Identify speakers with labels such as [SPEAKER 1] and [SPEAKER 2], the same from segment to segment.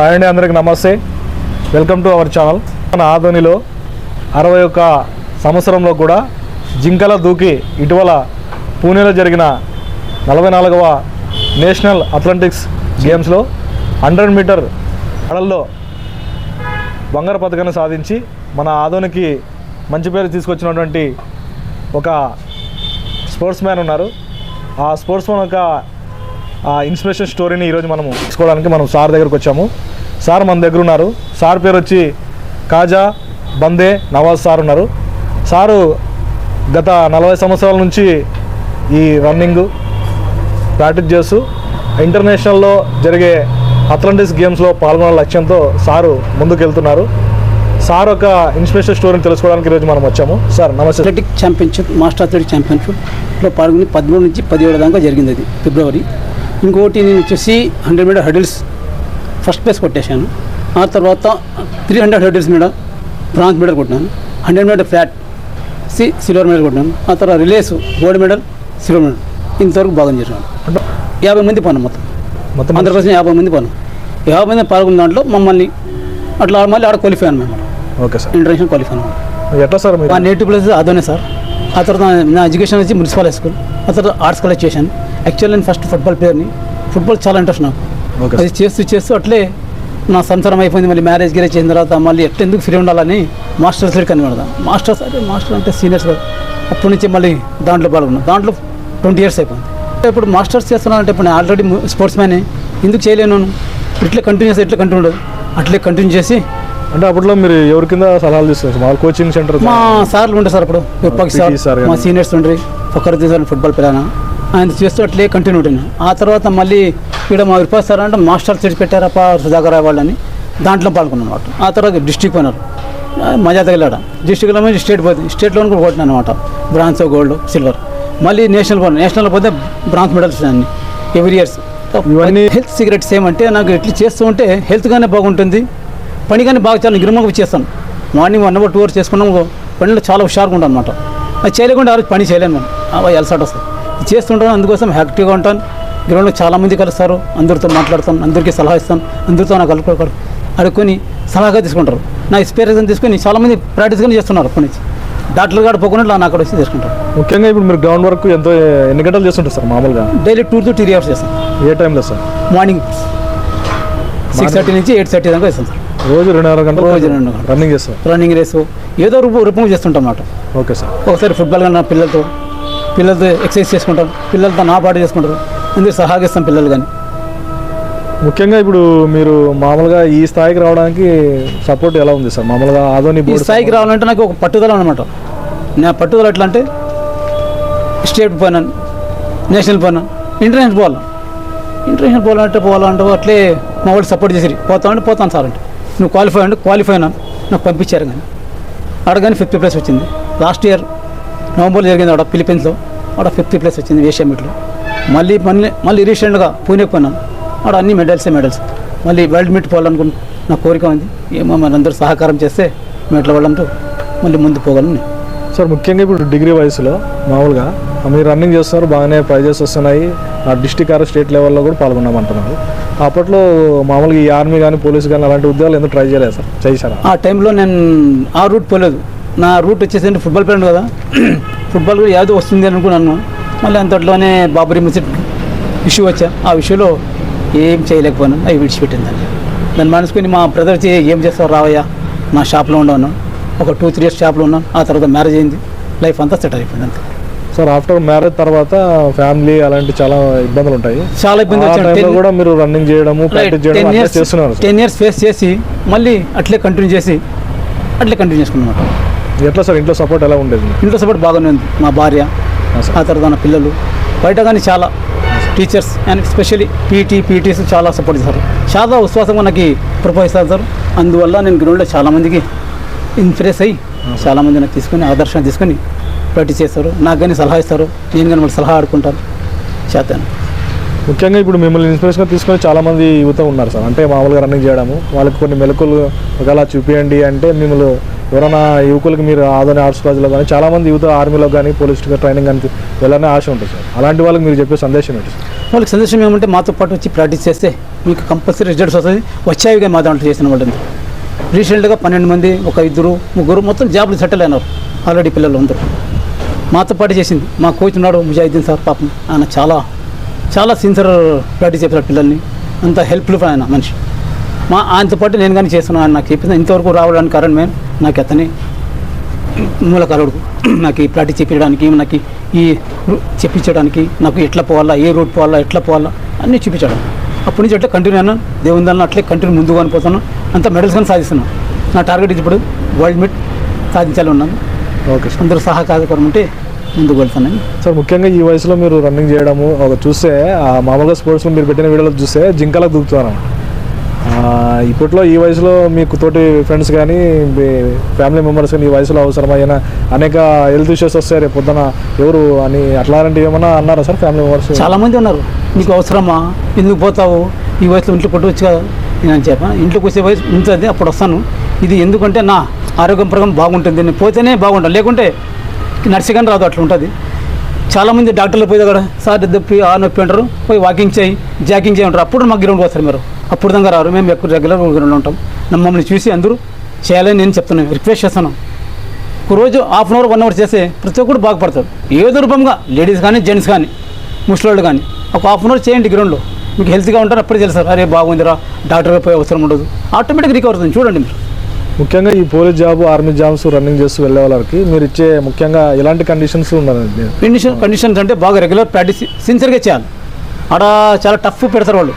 [SPEAKER 1] Hi అండి అందరికి నమస్తే. వెల్కమ్ టు అవర్ ఛానల్ మన ఆధోనిలో అరవై ఒక్క సంవత్సరంలో కూడా జింకల దూకి ఇటీవల పూణేలో జరిగిన నలభై నాలుగవ నేషనల్ అథ్లెటిక్స్ గేమ్స్లో హండ్రెడ్ మీటర్ అడల్లో బంగారు పథకాన్ని సాధించి మన ఆదోనికి మంచి పేరు తీసుకొచ్చినటువంటి ఒక స్పోర్ట్స్ మ్యాన్ ఉన్నారు. ఆ స్పోర్ట్స్ మ్యాన్ యొక్క ఇన్స్పిరేషన్ స్టోరీని ఈరోజు మనం తీసుకోవడానికి మనం సార్ దగ్గరకు వచ్చాము. సార్ మన దగ్గర ఉన్నారు. సార్ పేరు వచ్చి కాజా బందే నవాజ్ సార్ ఉన్నారు. సారు గత నలభై సంవత్సరాల నుంచి ఈ రన్నింగ్ ప్రాక్టీస్ చేస్తూ ఇంటర్నేషనల్లో జరిగే అథ్లెటిక్స్ గేమ్స్లో పాల్గొనే లక్ష్యంతో సారు ముందుకెళ్తున్నారు. సార్ ఒక ఇన్స్పిరేషన్ స్టోరీని తెలుసుకోవడానికి ఈరోజు మనం వచ్చాము. సార్ నమస్తే.
[SPEAKER 2] అథ్లెటిక్ ఛాంపియన్షిప్ మాస్టర్ అథ్లెటిక్ ఛాంపియన్షిప్లో పాల్గొని పదమూడు నుంచి పదిహేడు దాకా జరిగింది అది ఫిబ్రవరి. ఇంకోటి నేను వచ్చేసి hundred meter hurdles first place కొట్టేశాను. ఆ తర్వాత త్రీ హండ్రెడ్ హడిల్స్ మీద బ్రాంజ్ మెడల్ కొట్టినాను. హండ్రెడ్ మీటర్ ఫ్లాట్ సి సిల్వర్ మెడల్ కొట్టినాను. ఆ తర్వాత relays gold medal silver medal. ఇంతవరకు బాగా చేసినాను యాభై మంది పోను మొత్తం.
[SPEAKER 1] మొత్తం
[SPEAKER 2] ఆంధ్రప్రదేశ్ యాభై మంది పోను. యాభై మంది పాల్గొన్న దాంట్లో మమ్మల్ని అట్లా మళ్ళీ ఆడ క్వాలిఫై అనమాట
[SPEAKER 1] ఓకే సార్.
[SPEAKER 2] ఇంటర్నేషనల్ క్వాలిఫై అనమాట
[SPEAKER 1] ఎట్లా సార్
[SPEAKER 2] మా నేటివ్ ప్లేస్ అదోనే సార్. ఆ తర్వాత నా- నా ఎడ్యుకేషన్ వచ్చి మున్సిపల్ హై స్కూల్. ఆ తర్వాత ఆర్ట్స్ కాలేజ్ చేశాను. యాక్చువల్ నేను ఫస్ట్ ఫుట్బాల్ ప్లేయర్ని. ఫుట్బాల్ చాలా ఇంట్రెస్ట్ నాకు. అది చేస్తూ చేస్తూ అట్లే నా సంసారం అయిపోయింది మళ్ళీ మ్యారేజ్ గిరేజ్ చేసిన తర్వాత మళ్ళీ ఎట్లా ఎందుకు ఫ్రీ ఉండాలని మాస్టర్స్ దగ్గర కనిపెడదాం మాస్టర్స్ అంటే మాస్టర్ అంటే సీనియర్స్. అప్పటి నుంచి మళ్ళీ దాంట్లో పాల్గొన్నాను దాంట్లో ట్వంటీ ఇయర్స్ అయిపోయింది. ఇప్పుడు మాస్టర్స్ చేస్తున్నానంటే ఇప్పుడు నేను ఆల్రెడీ స్పోర్ట్స్ మ్యాన్. ఎందుకు చేయలేను ఇట్లా కంటిన్యూ చేస్తే ఇట్లా కంటిన్యూ ఉండదు. అట్లే కంటిన్యూ చేసి
[SPEAKER 1] అంటే అప్పట్లో మీరు ఎవరి కింద సలహాలు తీసుకున్నారు మా కోచింగ్ సెంటర్
[SPEAKER 2] మా సార్లు ఉంటారు సార్ అప్పుడు. మా. సీనియర్స్ ఉండ్రి ఫకరుద్దీన్ సార్ ఫుట్బాల్ పిల్లన ఆయన చేస్తూ అట్లే కంటిన్యూ ఉంటున్నాను ఆ తర్వాత మళ్ళీ ఇక్కడ మా విప్పక్ సార్ అంటే మాస్టర్ సీట్ పెట్టారప్ప సుధాకర్ వాళ్ళని దాంట్లో పాల్గొన్నాను అనమాట ఆ తర్వాత డిస్టిక్ పోయినారు మజా తగిలాడ డిస్టిక్లో మీద స్టేట్ పోయింది స్టేట్లో కూడా కొట్టినాను అనమాట బ్రాంజ్ గోల్డ్ సిల్వర్ మళ్ళీ నేషనల్ పోయినా నేషనల్ పోతే బ్రాంజ్ మెడల్స్ అన్ని ఎవ్రీ ఇయర్స్
[SPEAKER 1] ఇవన్నీ-
[SPEAKER 2] హెల్త్ సిగరెట్స్ ఏమంటే నాకు ఇట్లా చేస్తూ ఉంటే హెల్త్గానే బాగుంటుంది. పని కానీ బాగా చాలా గిరిమొక్క చేస్తాను. Morning one hour two hours చేసుకున్నాం పనిలో చాలా హుషారుగా ఉంటాను అనమాట అది చేయలేకుండా ఆ రోజు పని చేయలేను మనం అవి అలసాట్ వస్తుంది చేస్తుంటాను అందుకోసం యాక్టివ్గా ఉంటాను. గ్రౌండ్లో చాలా మంది కలుస్తారు. అందరితో మాట్లాడతాను అందరికీ సలహా ఇస్తాను అందరితో నాకు కలుపుకోకూడదు అడుక్కొని సలహాగా తీసుకుంటారు. నా ఎక్స్పీరియన్స్ తీసుకొని చాలా మంది ప్రాక్టీస్గానే చేస్తున్నారు అప్పటి నుంచి. డాక్టర్ గారు పోకుండా నా అక్కడ వచ్చి తీసుకుంటారు.
[SPEAKER 1] ముఖ్యంగా ఇప్పుడు మీరు గ్రౌండ్ వర్క్ ఎంతో ఎన్ని గంటలు చేస్తుంటారు సార్ మామూలుగా?
[SPEAKER 2] Daily two to three hours చేస్తాను.
[SPEAKER 1] ఏ టైంలో సార్?
[SPEAKER 2] మార్నింగ్ సిక్స్ థర్టీ నుంచి ఎయిట్ థర్టీ దాకా వేస్తాను సార్.
[SPEAKER 1] రోజు రెండున్నర గంటలు
[SPEAKER 2] రోజు గంటలు.
[SPEAKER 1] రన్నింగ్ చేస్తారు
[SPEAKER 2] రన్నింగ్ రేసు. ఏదో రూపం రూపంగా చేస్తుంటాం అన్నమాట.
[SPEAKER 1] Okay sir.
[SPEAKER 2] ఒకసారి ఫుట్బాల్ కానీ నా పిల్లలతో పిల్లలతో ఎక్సర్సైజ్ చేసుకుంటాం పిల్లలతో నా పాటు చేసుకుంటారు. అందరూ సహాగిస్తాం పిల్లలు కానీ
[SPEAKER 1] ముఖ్యంగా ఇప్పుడు మీరు మామూలుగా ఈ స్థాయికి రావడానికి సపోర్ట్ ఎలా ఉంది సార్? మామూలుగా ఆదోని
[SPEAKER 2] ఈ స్థాయికి రావాలంటే నాకు ఒక పట్టుదల అనమాట నా పట్టుదల ఎట్లా అంటే స్టేట్ పోయినాను నేషనల్ పోయినాను ఇంటర్నేషనల్ పోవాలి? ఇంటర్నేషనల్ పోవాలంటే పోవాలంటే అట్లే మా వాళ్ళు సపోర్ట్ చేసి పోతామంటే పోతాను సార్ అంటే. నువ్వు క్వాలిఫై అంటే క్వాలిఫై అయినా నాకు పంపించారు కానీ ఆడ కానీ ఫిఫ్త్ ప్లేస్ వచ్చింది. లాస్ట్ ఇయర్ నవంబర్లో జరిగింది ఆడ ఫిలిపీన్స్లో ఆడ ఫిఫ్త్ ప్లేస్ వచ్చింది ఏషియా మీట్లో. మళ్ళీ మళ్ళీ మళ్ళీ రీసెంట్గా పూణేకి పోయినాను ఆడ అన్ని మెడల్సే మెడల్స్. మళ్ళీ వరల్డ్ మీట్ పోవాలనుకుంటు నా కోరిక ఉంది. ఏమో మన అందరూ సహకారం చేస్తే మెట్ల వాళ్ళంటూ మళ్ళీ ముందు పోగలను.
[SPEAKER 1] సార్ ముఖ్యంగా ఇప్పుడు డిగ్రీ వయసులో మామూలుగా మీరు రన్నింగ్ చేస్తున్నారు బాగానే ప్రైజెస్ వస్తున్నాయి. ఆ డిస్టిక్ ఆర్ స్టేట్ లెవెల్లో కూడా పాల్గొన్నామంటున్నారు. అప్పట్లో మామూలుగా ఈ ఆర్మీ కానీ పోలీస్ కానీ అలాంటి ఉద్యోగాలు ఎందుకు ట్రై చేయలేదు సార్? చేశారా?
[SPEAKER 2] ఆ టైంలో నేను ఆ రూట్ పోలేదు. నా రూట్ వచ్చేసి ఫుట్బాల్ ప్లేయర్ కదా. ఫుట్బాల్ కూడా ఏదో వస్తుంది అనుకున్నాను. మళ్ళీ అంతట్లోనే బాబరీ మసీద్ ఇష్యూ వచ్చా. ఆ ఇష్యూలో ఏం చేయలేకపోయాను. అవి విడిచిపెట్టింది దాన్ని. దాన్ని మనసుకుని మా బ్రదర్ ఏం చేస్తావు రావయ్యా? నా షాప్లో ఉండను ఒక టూ త్రీ ఇయర్స్ షాప్లో ఉన్నాను. ఆ తర్వాత మ్యారేజ్ అయింది. లైఫ్ అంతా సెట్ అయిపోయింది అంతే.
[SPEAKER 1] సార్ ఆఫ్టర్ మ్యారేజ్ తర్వాత ఫ్యామిలీ అలాంటి చాలా ఇబ్బందులు ఉంటాయి.
[SPEAKER 2] చాలా ఇబ్బంది
[SPEAKER 1] ఆ
[SPEAKER 2] వచ్చాను
[SPEAKER 1] టైంలో కూడా మీరు రన్నింగ్ చేయడము ప్రాక్టీస్ చేయడం చేస్తున్నారు
[SPEAKER 2] టెన్ ఇయర్స్ ఫేస్ చేసి మళ్ళీ అట్లే కంటిన్యూ చేసి అట్లే కంటిన్యూ చేసుకున్నమాట
[SPEAKER 1] ఎట్లా సార్ ఇంట్లో సపోర్ట్ ఎలా ఉండేది?
[SPEAKER 2] ఇంట్లో సపోర్ట్ బాగానే ఉంది. మా భార్య
[SPEAKER 1] ఆ
[SPEAKER 2] తర్వాత నా పిల్లలు. బయట కానీ చాలా teachers and specially PT PTs చాలా సపోర్ట్ చేస్తారు చాలా విశ్వాసంగా నాకు ప్రోత్సహిస్తారు సార్ అందువల్ల నేను గ్రౌండ్లో చాలామందికి ఇన్స్పిరేస్ అయ్యి చాలామంది నాకు తీసుకొని ఆదర్శం తీసుకొని ప్రాక్టీస్ చేస్తారు. నాకు కానీ సలహా ఇస్తారు. నేను కానీ వాళ్ళు సలహా ఆడుకుంటాను. చేస్తాను.
[SPEAKER 1] ముఖ్యంగా ఇప్పుడు మిమ్మల్ని ఇన్స్పిరేషన్గా తీసుకొని చాలా మంది యువత ఉన్నారు సార్. అంటే మామూలుగా రన్నింగ్ చేయడము వాళ్ళకి కొన్ని మెలకులు ఒకలా చూపియండి అంటే మిమ్మల్ని ఎవరైనా యువకులకి మీరు ఆదోని ఆర్ట్స్ కాలేజ్లో కానీ చాలామంది యువత ఆర్మీలో కానీ పోలీస్ ట్రైనింగ్ కానీ వెళ్ళాలని ఆశ ఉంటుంది సార్. అలాంటి వాళ్ళకి మీరు చెప్పే సందేశం ఏంటి సార్?
[SPEAKER 2] వాళ్ళకి సందేశం ఏమంటే మాతో పాటు వచ్చి ప్రాక్టీస్ చేస్తే మీకు కంపల్సరీ రిజల్ట్స్ వస్తుంది. వచ్చాయిగా మా దాంట్లో చేసిన వాళ్ళు రీసెంట్గా పన్నెండు మంది ఒక ఇద్దరు ముగ్గురు మొత్తం జాబ్లు సెటిల్ అయినారు. ఆల్రెడీ పిల్లలు అందరూ. మాతో పాటు చేసింది. మా కోచ్ ఉన్నాడు ముజాహిద్దీన్ సార్ పాపం. ఆయన చాలా చాలా సిన్సియర్ ప్రాక్టీస్ చేస్తారు పిల్లల్ని. అంత హెల్ప్ఫుల్ ఆయన మనిషి. మా ఆయనతో పాటు నేను కానీ చేస్తున్నాను ఆయన నాకు చెప్పింది. ఇంతవరకు రావడానికి కారణం మేము నాకు అతని మూలకారుడు నాకు ఈ ప్రాక్టీస్ చేపించడానికి నాకు ఈ చెప్పించడానికి నాకు ఎట్లా పోవాలా ఏ రూట్ పోవాలా ఎట్లా పోవాలా అన్నీ చూపించాడు. అప్పటి నుంచి అట్లా కంటిన్యూ అయినా దేవుని దానిలో అట్లే కంటిన్యూ ముందుకు అనిపోతాను అంత మెడల్స్ కానీ సాధిస్తున్నాను. నా టార్గెట్ ఇప్పుడు వరల్డ్ మీట్ సాధించాలి ఉన్నాను
[SPEAKER 1] ఓకే
[SPEAKER 2] అందరూ సహకారం ఉంటే ముందుకు వెళ్తానని.
[SPEAKER 1] సార్ ముఖ్యంగా ఈ వయసులో మీరు రన్నింగ్ చేయడము ఒక చూస్తే ఆ మామూలుగా స్పోర్ట్స్లో మీరు పెట్టిన వీడియోలో చూస్తే జింకలకు దూకుతున్నారు ఇప్పట్లో ఈ వయసులో మీకు తోటి ఫ్రెండ్స్ కానీ మీ ఫ్యామిలీ మెంబర్స్ కానీ ఈ వయసులో అవసరమైన అనేక హెల్త్ ఇష్యూస్ వస్తాయి రేపు పొద్దున. ఎవరు అని అట్లాంటివి ఏమన్నా అన్నారా సార్ ఫ్యామిలీ మెంబర్స్
[SPEAKER 2] చాలామంది ఉన్నారు. నీకు అవసరమా? ఎందుకు పోతావు? ఈ వయసులో ఇంట్లో కొట్టవచ్చు కదా? నేను చెప్పాను ఇంట్లోకి వచ్చే వయసు ఉంటుంది అప్పుడు వస్తాను. ఇది ఎందుకంటే నా ఆరోగ్యం ప్రకారం బాగుంటుంది. నేను పోతేనే బాగుంటాను. లేకుంటే నర్సింగ్ రాదు అట్లా ఉంటుంది. చాలామంది డాక్టర్లు పోయి దగ్గర సార్ నొప్పి ఆ నొప్పి అంటారు. పోయి వాకింగ్ చేయి జాకింగ్ చేయి అంటారు. అప్పుడు మాకు గ్రౌండ్కి వస్తారు మీరు. అప్పుడు దాకా రారు. మేము ఎక్కువ రెగ్యులర్ ఉంటాం. మమ్మల్ని చూసి అందరూ చేయాలని నేను చెప్తున్నాను. రిక్వెస్ట్ చేస్తాను. ఒక రోజు half an hour one hour చేస్తే ప్రతి ఒక్కరు బాగుపడతాడు ఏదో రూపంగా లేడీస్ కానీ జెంట్స్ కానీ ముసలోళ్ళు కానీ ఒక హాఫ్ అన్ అవర్ చేయండి గ్రౌండ్లో మీకు హెల్త్గా ఉంటారు అప్పుడే తెలుస్తారు అరే బాగుందిరా డాక్టర్ పోయి అవసరం ఉండదు. ఆటోమేటిక్ రికవర్ అవుతుంది. చూడండి మీరు.
[SPEAKER 1] ముఖ్యంగా ఈ police job army jobs running చేస్తూ వెళ్ళే వాళ్ళకి మీరు ఇచ్చే ముఖ్యంగా ఎలాంటి కండిషన్స్ ఉండాలండి
[SPEAKER 2] కండిషన్ కండిషన్స్ అంటే బాగా రెగ్యులర్ ప్రాక్టీస్ సిన్సియర్గా చేయాలి. ఆడ చాలా టఫ్ పెడతారు వాళ్ళు.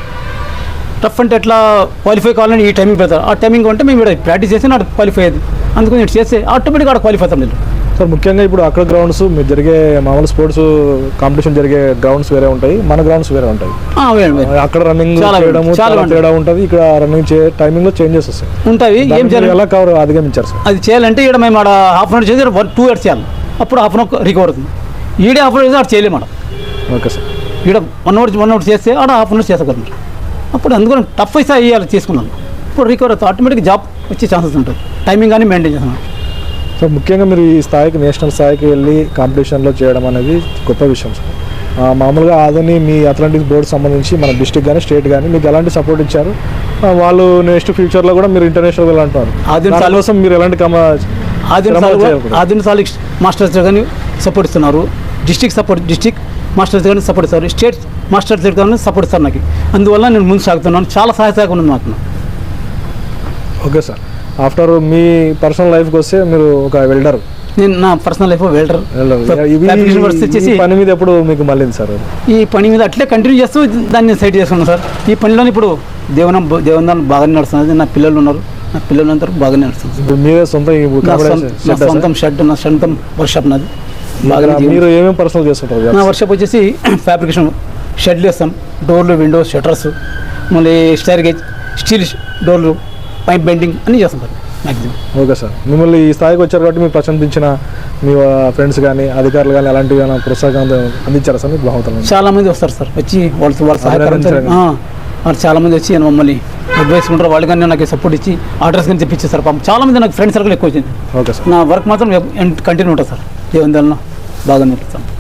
[SPEAKER 2] టఫ్ అంటే ఎట్లా క్వాలిఫై కావాలని ఈ టైమింగ్ పెడతారు. ఆ టైమింగ్ అంటే మేము ఇక్కడ ప్రాక్టీస్ చేసి నాకు క్వాలిఫై అయ్యేది. అందుకని నేను చేస్తే ఆటోమేటిక్గా ఆడ క్వాలిఫై అవుతాం నేను.
[SPEAKER 1] సార్ ముఖ్యంగా ఇప్పుడు అక్కడ గ్రౌండ్స్ మీరు జరిగే మామూలు స్పోర్ట్స్ కాంపిటీషన్ జరిగే గ్రౌండ్స్ వేరే ఉంటాయి. మన గ్రౌండ్స్ వేరే ఉంటాయి. అక్కడ రన్నింగ్
[SPEAKER 2] చాలా ఉంటుంది.
[SPEAKER 1] తేడా ఉంటుంది. ఇక్కడ రన్నింగ్ చే టైమింగ్లో చేంజెస్ వస్తాయి.
[SPEAKER 2] ఉంటాయి. ఏం చేయాలి
[SPEAKER 1] ఎలా కవర్ అధిగమించారు సార్?
[SPEAKER 2] అది చేయాలంటే ఇక్కడ మేము ఆడ హాఫ్ అన్ అవర్ చేసి వన్ టూ ఇయర్స్ చేయాలి. అప్పుడు హాఫ్ అన్ అవర్ రికవర్ అవుతుంది. ఈడే హాఫ్ అన్ అవర్ చేసి ఆడ చేయలేము
[SPEAKER 1] ఓకే సార్.
[SPEAKER 2] ఈడ వన్ అవర్ వన్ అవర్ చేస్తే ఆడ హాఫ్ అన్ అవర్ చేసగలరు అప్పుడు అందుకని టఫ్ అయితే అయ్యాలి తీసుకున్నాను ఇప్పుడు రికవర్ అవుతుంది ఆటోమేటిక్ జాబ్ వచ్చే ఛాన్సెస్ ఉంటుంది టైమింగ్ కానీ మెయింటైన్ చేస్తున్నాను
[SPEAKER 1] సో ముఖ్యంగా మీరు ఈ స్థాయికి నేషనల్ స్థాయికి వెళ్ళి కాంపిటీషన్లో చేయడం అనేది గొప్ప విషయం సార్ మామూలుగా అదని మీ అథ్లెటిక్స్ బోర్డు సంబంధించి మన డిస్టిక్ కానీ స్టేట్ కానీ మీకు ఎలాంటి సపోర్ట్ ఇచ్చారు? వాళ్ళు నెక్స్ట్ ఫ్యూచర్లో కూడా మీరు ఇంటర్నేషనల్ వెళ్ళాలంటున్నారు.
[SPEAKER 2] ఆదిన
[SPEAKER 1] దానికోసం మీరు ఎలాంటి
[SPEAKER 2] ఆదిన? ఆదిన సాల్ మాస్టర్స్ కానీ సపోర్ట్ ఇస్తున్నారు. డిస్టిక్ సపోర్ట్ డిస్టిక్ మాస్టర్స్ కానీ సపోర్ట్ ఇస్తారు. స్టేట్ మాస్టర్స్ కానీ సపోర్ట్ ఇస్తారు నాకు. అందువల్ల నేను ముందు సాగుతున్నాను. చాలా సహాయ సహాయం ఉంది నాకు
[SPEAKER 1] ఓకే సార్. ఆఫ్టర్ మీ పర్సనల్ లైఫ్కి వస్తే మీరు ఒక వెల్డర్
[SPEAKER 2] నేను నా పర్సనల్ లైఫ్ వెల్డర్ వచ్చేసి
[SPEAKER 1] పని మీద ఎప్పుడు మీకు మళ్ళీంది సార్?
[SPEAKER 2] ఈ పని మీద అట్లే కంటిన్యూ చేస్తూ దాన్ని సైడ్ చేసుకున్నాను సార్. ఈ పనిలో ఇప్పుడు దేవనం దేవనం బాగానే నడుస్తున్నది. నా పిల్లలు ఉన్నారు. నా పిల్లలందరూ బాగానే నడుస్తుంది
[SPEAKER 1] మీరే సొంత
[SPEAKER 2] సొంత- షెడ్ నా సొంతం వర్క్షాప్ నాది. జీవనం-
[SPEAKER 1] మీరు ఏమేమి పర్సనల్ చేస్తుంటారు
[SPEAKER 2] నా వర్క్షాప్ వచ్చేసి ఫ్యాబ్రికేషన్ షెడ్లు వేస్తాం డోర్లు విండోస్ షట్టర్స్ మళ్ళీ స్టైర్ గేజ్ స్టీల్ డోర్లు పైప్ బెండింగ్ అన్నీ చేస్తాం సార్ మ్యాక్సిమం
[SPEAKER 1] ఓకే సార్ మిమ్మల్ని ఈ స్థాయికి వచ్చారు కాబట్టి మీకు ప్రశంసించిన మీ ఫ్రెండ్స్ కానీ అధికారులు కానీ అలాంటివి ఏమైనా ప్రోత్సాహం అందించారా సార్ మీకు బాగుంటుంది
[SPEAKER 2] చాలా మంది వస్తారు సార్ వచ్చి వాళ్ళు వాళ్ళ. ఆ, వాళ్ళు చాలా మంది వచ్చి మమ్మల్ని అడ్వైస్ ఉంటారు వాళ్ళు కానీ నాకు సపోర్ట్ ఇచ్చి ఆర్డర్స్ కానీ తెప్పించేస్తారు పాపం. చాలా మంది నాకు ఫ్రెండ్ సర్కిల్ ఎక్కువ వచ్చింది.
[SPEAKER 1] ఓకే సార్
[SPEAKER 2] నా వర్క్ మాత్రం కంటిన్యూ ఉంటుంది సార్ ఏ ఉందన్నా బాగా ఉంటుంది